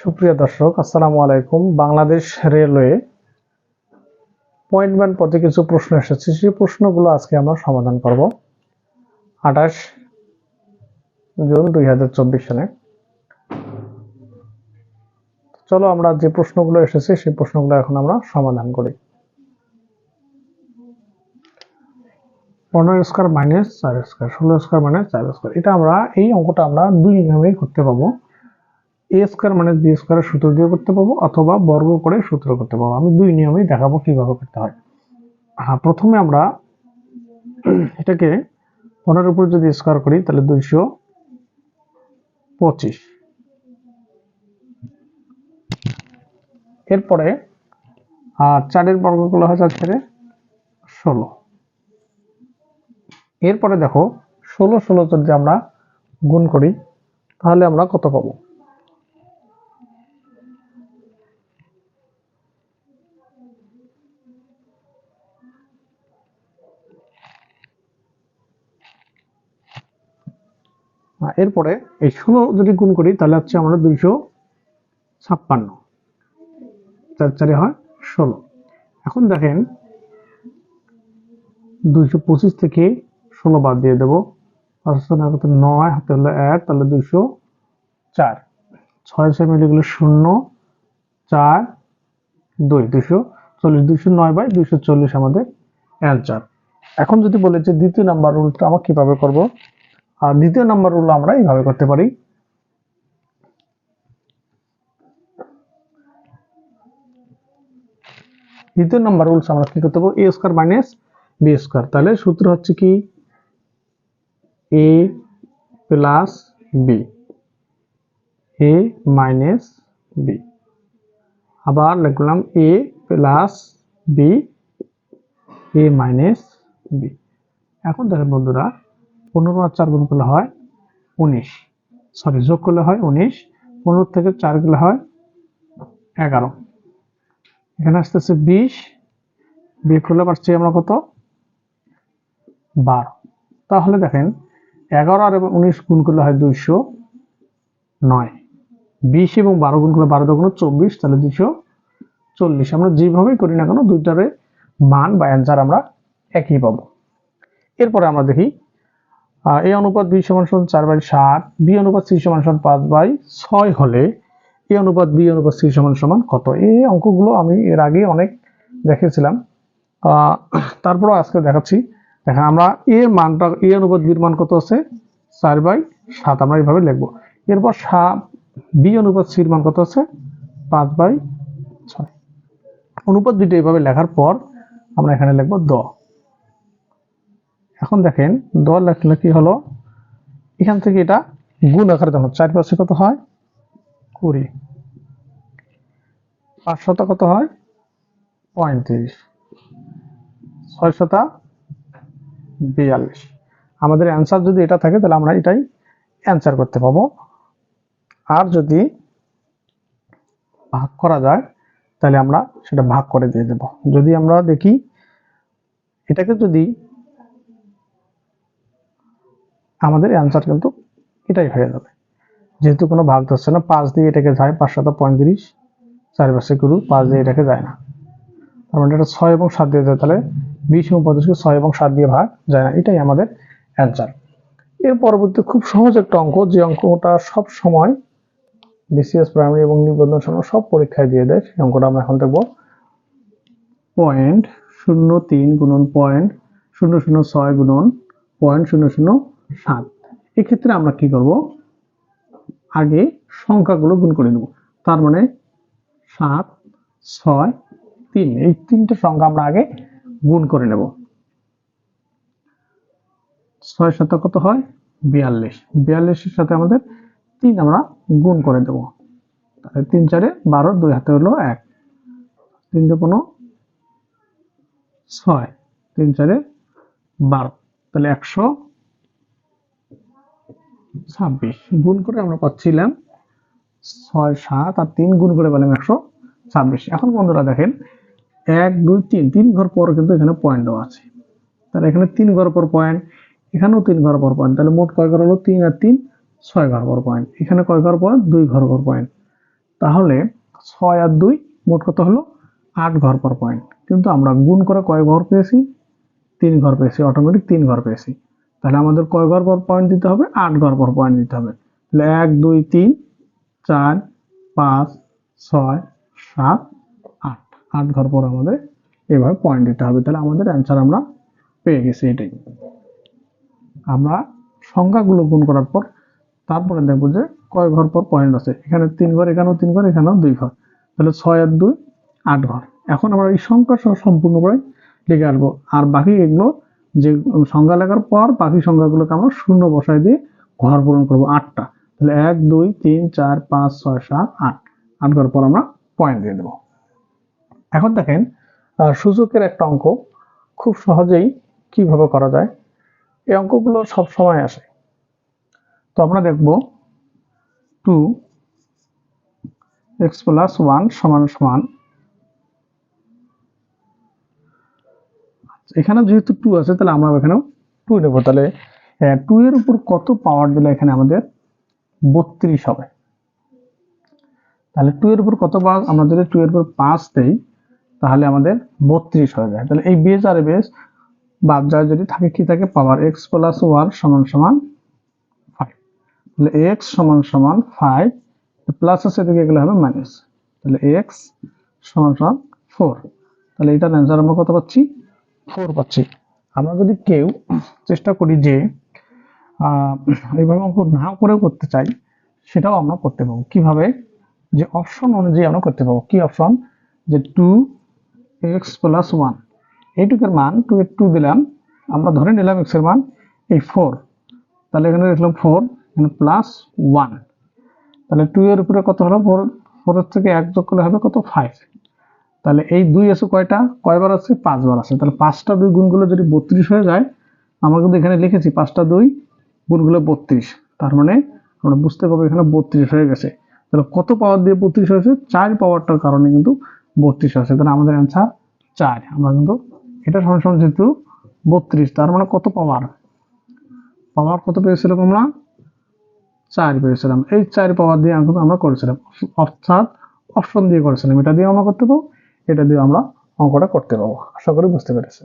সুপ্রিয় দর্শক, আসসালামু আলাইকুম। বাংলাদেশ রেলওয়ে পয়েন্ট ব্যান্ড পথে কিছু প্রশ্ন এসেছে। সেই প্রশ্নগুলো আজকে আমরা সমাধান করব। আঠাশ জুন দুই হাজার চব্বিশ সালে। চলো আমরা যে প্রশ্নগুলো এসেছে, সেই প্রশ্নগুলো এখন আমরা সমাধান করি। পনেরো স্কোয়ার মাইনাস চার স্কোয়ার, ষোলো স্কোয়ার মাইনাস চার স্কোয়ার, এটা আমরা, এই অঙ্কটা আমরা দুই নিয়মেই করতে পাবো এ স্কোয়ার মাইনাস বি স্কোয়ারের সূত্র দিয়ে করতে পাবো অথবা বর্গ করে সূত্র করতে পাবো। আমি দুই নিয়মেই দেখাবো কীভাবে করতে হয়। হ্যাঁ প্রথমে আমরা এটাকে পনেরোর উপর যদি স্কোয়ার করি, তাহলে দুইশো পঁচিশ। এরপরে আর চারের বর্গগুলো হয় চার ছেড়ে ষোলো। এরপরে দেখো, ষোলো ষোলো যদি আমরা গুণ করি, তাহলে আমরা কত পাবো? এরপরে এই ষোলো যদি গুণ করি, তাহলে হচ্ছে আমরা দুইশো ছাপ্পান্ন। চার চারে হয় ষোলো। এখন দেখেন, দুইশো পঁচিশ থেকে ষোলো বাদ দিয়ে দেবো। নয়, হাতে হলো এক, তাহলে দুইশো চার। ছয় ছয় মিলে গেলে শূন্য, চার, দুই, দুইশো চল্লিশ, দুইশো নয় বাই দুইশো চল্লিশ আমাদের অ্যান্সার। এখন যদি বলে যে দ্বিতীয় নাম্বার রুলটা আমরা কীভাবে করব আর দ্বিতীয় নাম্বার রুল আমরা এইভাবে করতে পারি। দ্বিতীয় নাম্বার রুলস আমরা কি করতে পারব? A square minus B square তাহলে সূত্র হচ্ছে কি? A plus B A minus B আবার লিখলাম A plus B A minus B এখন দেখেন বন্ধুরা পনেরো আর চার গুণ করলে হয় উনিশ। সরি যোগ করলে হয় উনিশ, পনেরো থেকে চারগুলো হয় এগারো। এখানে আসতেছে বিশ, বিয়োগ করলে পারছি আমরা কত? বারো। তাহলে দেখেন, এগারো আর উনিশ গুণ করলে হয় দুইশো নয়। বিশ এবং বারো গুণ করলে বারো দগুণ চব্বিশ, তাহলে দুইশো চল্লিশ। আমরা যেভাবেই করি না কেন দুইটারে মান বা অ্যান্সার আমরা একই পাবো। এরপরে আমরা দেখি এই অনুপাত বি সমান সমান চার বাই সাত, বি অনুপাত সি সমান সমান পাঁচ বাই ছয় হলে এ অনুপাত বি অনুপাত সি সমান সমান কত? এই অঙ্কগুলো আমি এর আগে অনেক দেখেছিলাম। তারপরও আজকে দেখাচ্ছি। দেখেন, আমরা এর মানটা, এ অনুপাত বির মান কত আছে? চার বাই সাত। আমরা এইভাবে লিখব। এরপর সাত বি অনুপাত সির মান কত আছে? পাঁচ বাই ছয়। অনুপাত দুটো এইভাবে লেখার পর আমরা এখানে লিখব দ। দেখেন দ লেখলে কি হলো? এখান থেকে এটা গুণ আকারে দেখো চার পাশে কত হয়? কুড়ি। পাঁচ শত কত হয়? পঁয়ত্রিশ। ছয় শতা বিয়াল্লিশ। আমাদের অ্যান্সার যদি এটা থাকে, তাহলে আমরা এটাই অ্যান্সার করতে পাবো। আর যদি ভাগ করা যায়, তাহলে আমরা সেটা ভাগ করে দিয়ে দেব। যদি আমরা দেখি, এটাকে যদি আমাদের অ্যান্সার কিন্তু এটাই হয়ে যাবে। যেহেতু কোনো ভাগ ধরছে না, পাঁচ দিয়ে এটাকে যায় পাঁচশত পঁয়ত্রিশ, চার পাশে করু পাঁচ দিয়ে এটাকে যায় না। তার মানে এটা ছয় এবং সাত দিয়ে যায়, তাহলে বিশ এবং পঁচিশকে ছয় এবং সাত দিয়ে ভাগ যায় না, এটাই আমাদের অ্যান্সার এর পরবর্তী খুব সহজ একটা অঙ্ক, যে অঙ্কটা সব সময় বিসিএস প্রাইমারি এবং নিবন্ধন সময় সব পরীক্ষায় দিয়ে দেয়, সেই অঙ্কটা আমরা এখন দেখব। পয়েন্ট শূন্য তিন গুণন পয়েন্ট শূন্য শূন্য ছয় গুণন পয়েন্ট শূন্য শূন্য সাত। এক্ষেত্রে আমরা কি করব? আগে সংখ্যাগুলো গুণ করে নেব। তার মানে সাত, ছয়, তিন। এই তিনটে সংখ্যা আমরা আগে গুণ করে নেব। ছয় সাথে কত হয়? বিয়াল্লিশ। বিয়াল্লিশের সাথে আমাদের তিন আমরা গুণ করে দেব। তাহলে তিন চারে বারো, দুই হাতে হলো এক। তিন কোনো ছয়। তিন চারে বারো। তাহলে একশো ছাব্বিশ। গুণ করে আমরা পাচ্ছিলাম ছয়, সাত আর তিন গুণ করে পেলাম একশো ছাব্বিশ। এখন বন্ধুরা দেখেন, এক, দুই, তিন তিন ঘর পর কিন্তু এখানে পয়েন্ট দেওয়া আছে। তাহলে এখানে তিন ঘর পর পয়েন্ট এখানেও তিন ঘর পর পয়েন্ট তাহলে মোট কয় ঘর হলো? তিন আর তিন, ছয় ঘর পর পয়েন্ট এখানে কয় ঘর পর? দুই ঘর পর পয়েন্ট তাহলে ছয় আর দুই মোট কত হলো? আট ঘর পর পয়েন্ট কিন্তু আমরা গুণ করে কয় ঘর পেয়েছি? তিন ঘর পেয়েছি অটোমেটিক তিন ঘর পেয়েছি। তাহলে আমাদের কয় ঘর পর পয়েন্ট দিতে হবে? আট ঘর পর পয়েন্ট দিতে হবে। তাহলে এক, দুই, তিন, চার, পাঁচ, ছয়, সাত, আট। আট ঘর পর আমাদের এভাবে পয়েন্ট দিতে হবে। তাহলে আমাদের অ্যান্সার আমরা পেয়ে গেছি এটাই। আমরা সংখ্যাগুলো গুণ করার পর তারপরে দেখব যে কয় ঘর পর পয়েন্ট আছে। এখানে তিন ঘর, এখানেও তিন ঘর, এখানেও দুই ঘর। তাহলে ছয় আর দুই, আট ঘর। এখন আমরা এই সংখ্যা সহ সম্পূর্ণ করে লিখে আসব। আর বাকি এগুলো যে সংখ্যা লেখার পর বাকি সংখ্যাগুলোকে আমরা শূন্য বসায় দিয়ে ঘর পূরণ করব আটটা। তাহলে এক, দুই, তিন, চার, পাঁচ, ছয়, সাত, আট। আট ঘর পর আমরা পয়েন্ট দিয়ে দেবো। এখন দেখেন সূচকের একটা অঙ্ক খুব সহজেই কীভাবে করা যায়? এই অঙ্কগুলো সব সময় আসে। তো আমরা দেখব টু এক্স প্লাস ওয়ান সমান সমান এখানে যেহেতু টু আছে, তাহলে আমরা এখানেও টু নেব। তাহলে টু এর উপর কত পাওয়ার দিলে এখানে আমাদের বত্রিশ হবে? তাহলে টু এর উপর কত পাওয়ার আমরা যদি টু এর উপর পাঁচ দেই, তাহলে আমাদের বত্রিশ হয়ে যায়। তাহলে এই বেজ আর বেস বাদ যায় যদি থাকে কি থাকে? পাওয়ার এক্স প্লাস ওয়ান সমান সমান ফাইভ তাহলে এক্স সমান সমান ফাইভ প্লাস আছে এদিকে গেলে হবে মাইনাস তাহলে এক্স সমান সমান ফোর তাহলে এটার অ্যান্সার আমরা কত পাচ্ছি? ফোর পাচ্ছি আমরা যদি কেউ চেষ্টা করি যে এইভাবে অঙ্ক না করেও করতে চাই, সেটাও আমরা করতে পারব। কীভাবে? যে অপশন অনুযায়ী আমরা করতে পারব। কি অপশন যে টু এক্স প্লাস ওয়ান এইটুকের মান টু এর টু দিলাম। আমরা ধরে নিলাম এক্সের মান এই ফোর তাহলে এখানে লিখলাম ফোর প্লাস ওয়ান তাহলে টু এর উপরে কত হলো? ফোর ফোরের থেকে এক যোগ করলে হবে কত? ফাইভ তাহলে এই দুই আছে কয়টা? কয়বার আছে পাঁচবার আছে তাহলে পাঁচটা দুই গুণগুলো যদি বত্রিশ হয়ে যায়, আমরা কিন্তু এখানে লিখেছি পাঁচটা দুই গুণগুলো বত্রিশ। তার মানে আমরা বুঝতে পারব এখানে বত্রিশ হয়ে গেছে। তাহলে কত পাওয়ার দিয়ে বত্রিশ হয়েছে? চার পাওয়ারটার কারণে কিন্তু বত্রিশ হয়েছে। তাহলে আমাদের অ্যান্সার চার। আমরা কিন্তু এটা সমান যেহেতু বত্রিশ, তার মানে কত পাওয়ার পাওয়ার কত পেয়েছিলাম আমরা? চার পেয়েছিলাম। এই চার পাওয়ার দিয়ে কিন্তু আমরা করেছিলাম। অর্থাৎ অপশন দিয়ে করেছিলাম। এটা দিয়ে আমরা করতে পারব? এটা দিয়ে আমরা অঙ্কটা করতে পারব। আশা করি বুঝতে পেরেছি